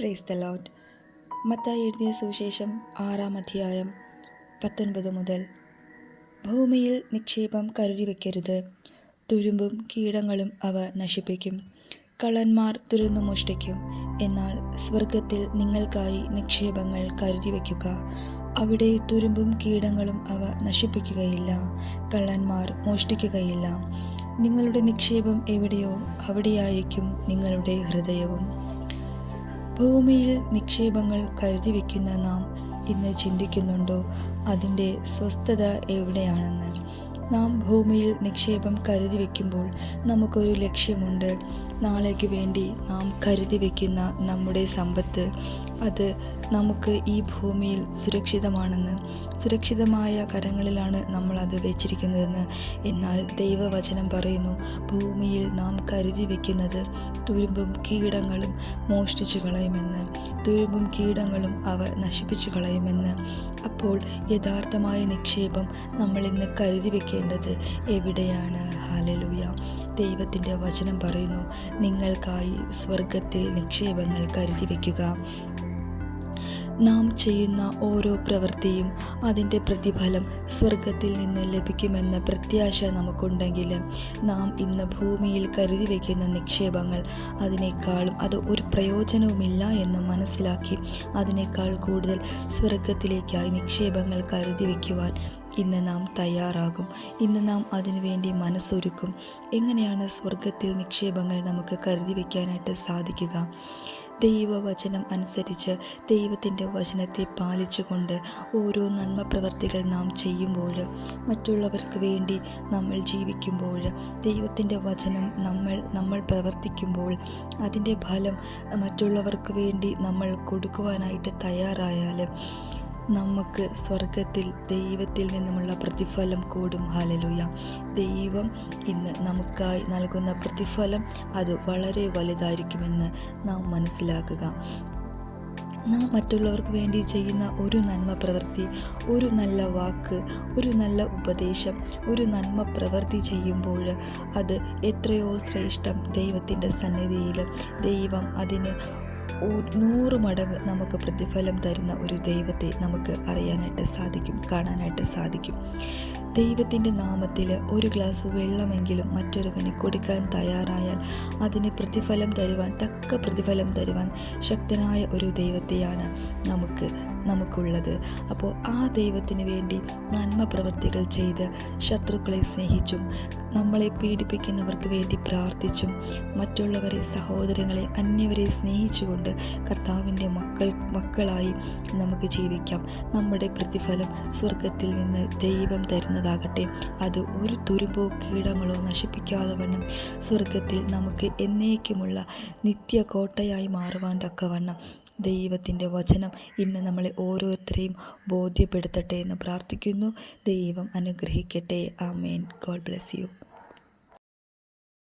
Praise the load Mathai എഴുതിയ സുവിശേഷം ആറാം അധ്യായം പത്തൊൻപത് മുതൽ. ഭൂമിയിൽ നിക്ഷേപം കരുതി വയ്ക്കരുത് തുരുമ്പും കീടങ്ങളും അവ നശിപ്പിക്കും. കള്ളന്മാർ തുരന്നു മോഷ്ടിക്കും. എന്നാൽ സ്വർഗത്തിൽ നിങ്ങൾക്കായി നിക്ഷേപങ്ങൾ കരുതി വയ്ക്കുക അവിടെ തുരുമ്പും കീടങ്ങളും അവ നശിപ്പിക്കുകയില്ല. കള്ളന്മാർ മോഷ്ടിക്കുകയില്ല. നിങ്ങളുടെ നിക്ഷേപം എവിടെയോ അവിടെയായിരിക്കും നിങ്ങളുടെ ഹൃദയവും. ഭൂമിയിൽ നിക്ഷേപങ്ങൾ കരുതി വയ്ക്കുന്ന നാം ഇന്ന് ചിന്തിക്കുന്നുണ്ടോ? അതിന്റെ സ്വസ്ഥത എവിടെയാണെന്ന് നാം ഭൂമിയിൽ നിക്ഷേപം കരുതി വയ്ക്കുമ്പോൾ നമുക്കൊരു ലക്ഷ്യമുണ്ട്. നാളേക്ക് വേണ്ടി നാം കരുതി വയ്ക്കുന്ന നമ്മുടെ സമ്പത്ത് അത് നമുക്ക് ഈ ഭൂമിയിൽ സുരക്ഷിതമാണെന്ന് സുരക്ഷിതമായ കരങ്ങളിലാണ് നമ്മൾ അത് വെച്ചിരിക്കുന്നതെന്ന്. എന്നാൽ ദൈവവചനം പറയുന്നു ഭൂമിയിൽ നാം കരുതി വയ്ക്കുന്നത് തുരുമ്പും കീടങ്ങളും മോഷ്ടിച്ചു കളയുമെന്ന് തുരുമ്പും കീടങ്ങളും അവ നശിപ്പിച്ചു കളയുമെന്ന്. അപ്പോൾ യഥാർത്ഥമായ നിക്ഷേപം നമ്മൾ ഇന്ന് കരുതി വെക്കേണ്ടത് എവിടെയാണ്? ഹാലലൂയ ദൈവത്തിന്റെ വചനം പറയുന്നു നിങ്ങൾക്കായി സ്വർഗത്തിൽ നിക്ഷേപങ്ങൾ കരുതി വയ്ക്കുക നാം ചെയ്യുന്ന ഓരോ പ്രവൃത്തിയും അതിന്റെ പ്രതിഫലം സ്വർഗത്തിൽ നിന്ന് ലഭിക്കുമെന്ന പ്രത്യാശ നമുക്കുണ്ടെങ്കിൽ നാം ഇന്ന് ഭൂമിയിൽ കരുതി വയ്ക്കുന്ന നിക്ഷേപങ്ങൾ അതിനേക്കാളും അത് ഒരു പ്രയോജനവുമില്ല എന്ന് മനസ്സിലാക്കി അതിനേക്കാൾ കൂടുതൽ സ്വർഗത്തിലേക്കായി നിക്ഷേപങ്ങൾ കരുതി വയ്ക്കുവാൻ ഇന്ന് നാം തയ്യാറാകും. ഇന്ന് നാം അതിനുവേണ്ടി മനസ്സൊരുക്കും. എങ്ങനെയാണ് സ്വർഗത്തിൽ നിക്ഷേപങ്ങൾ നമുക്ക് കരുതി വയ്ക്കാനായിട്ട് സാധിക്കുക? ദൈവവചനം അനുസരിച്ച് ദൈവത്തിന്റെ വചനത്തെ പാലിച്ചുകൊണ്ട് ഓരോ നന്മ പ്രവർത്തികൾ നാം ചെയ്യുമ്പോൾ മറ്റുള്ളവർക്ക് വേണ്ടി നമ്മൾ ജീവിക്കുമ്പോൾ ദൈവത്തിന്റെ വചനം നമ്മൾ നമ്മൾ പ്രവർത്തിക്കുമ്പോൾ അതിന്റെ ഫലം മറ്റുള്ളവർക്ക് വേണ്ടി നമ്മൾ കൊടുക്കുവാനായിട്ട് തയ്യാറായാൽ നമുക്ക് സ്വർഗത്തിൽ ദൈവത്തിൽ നിന്നുമുള്ള പ്രതിഫലം കൂടും. ഹാലലുയ ദൈവം ഇന്ന് നമുക്കായി നൽകുന്ന പ്രതിഫലം അത് വളരെ വലുതായിരിക്കുമെന്ന് നാം മനസ്സിലാക്കുക. നാം മറ്റുള്ളവർക്ക് വേണ്ടി ചെയ്യുന്ന ഒരു നന്മ പ്രവൃത്തി ഒരു നല്ല വാക്ക് ഒരു നല്ല ഉപദേശം ഒരു നന്മ പ്രവൃത്തി ചെയ്യുമ്പോൾ അത് എത്രയോ ശ്രേഷ്ഠം ദൈവത്തിന്റെ സന്നിധിയിൽ ദൈവം അതിന് നൂറ് മടങ്ങ് നമുക്ക് പ്രതിഫലം തരുന്ന ഒരു ദൈവത്തെ നമുക്ക് അറിയാനായിട്ട് സാധിക്കും കാണാനായിട്ട് സാധിക്കും. ദൈവത്തിന്റെ നാമത്തിൽ ഒരു ഗ്ലാസ് വെള്ളമെങ്കിലും മറ്റൊരുവന് കൊടുക്കാൻ തയ്യാറായാൽ അതിന് പ്രതിഫലം തരുവാൻ തക്ക പ്രതിഫലം തരുവാൻ ശക്തനായ ഒരു ദൈവത്തെയാണ് നമുക്ക് നമുക്കുള്ളത് അപ്പോൾ ആ ദൈവത്തിന് വേണ്ടി നന്മ പ്രവൃത്തികൾ ചെയ്ത് ശത്രുക്കളെ സ്നേഹിച്ചും നമ്മളെ പീഡിപ്പിക്കുന്നവർക്ക് വേണ്ടി പ്രാർത്ഥിച്ചും മറ്റുള്ളവരെ സഹോദരങ്ങളെ അന്യവരെ സ്നേഹിച്ചുകൊണ്ട് കർത്താവിന്റെ മക്കൾ മക്കളായി നമുക്ക് ജീവിക്കാം. നമ്മുടെ പ്രതിഫലം സ്വർഗത്തിൽ നിന്ന് ദൈവം തരുന്നതാകട്ടെ. അത് ഒരു തുരുമ്പോ കീടങ്ങളോ നശിപ്പിക്കാതെ വണ്ണം. സ്വർഗത്തിൽ നമുക്ക് എന്നേക്കുമുള്ള നിത്യ കോട്ടയായി മാറുവാൻ തക്കവണ്ണം ദൈവത്തിന്റെ വചനം ഇന്ന് നമ്മളെ ഓരോരുത്തരെയും ബോധ്യപ്പെടുത്തട്ടെ എന്ന് പ്രാർത്ഥിക്കുന്നു. ദൈവം അനുഗ്രഹിക്കട്ടെ. ആമേൻ. God bless you.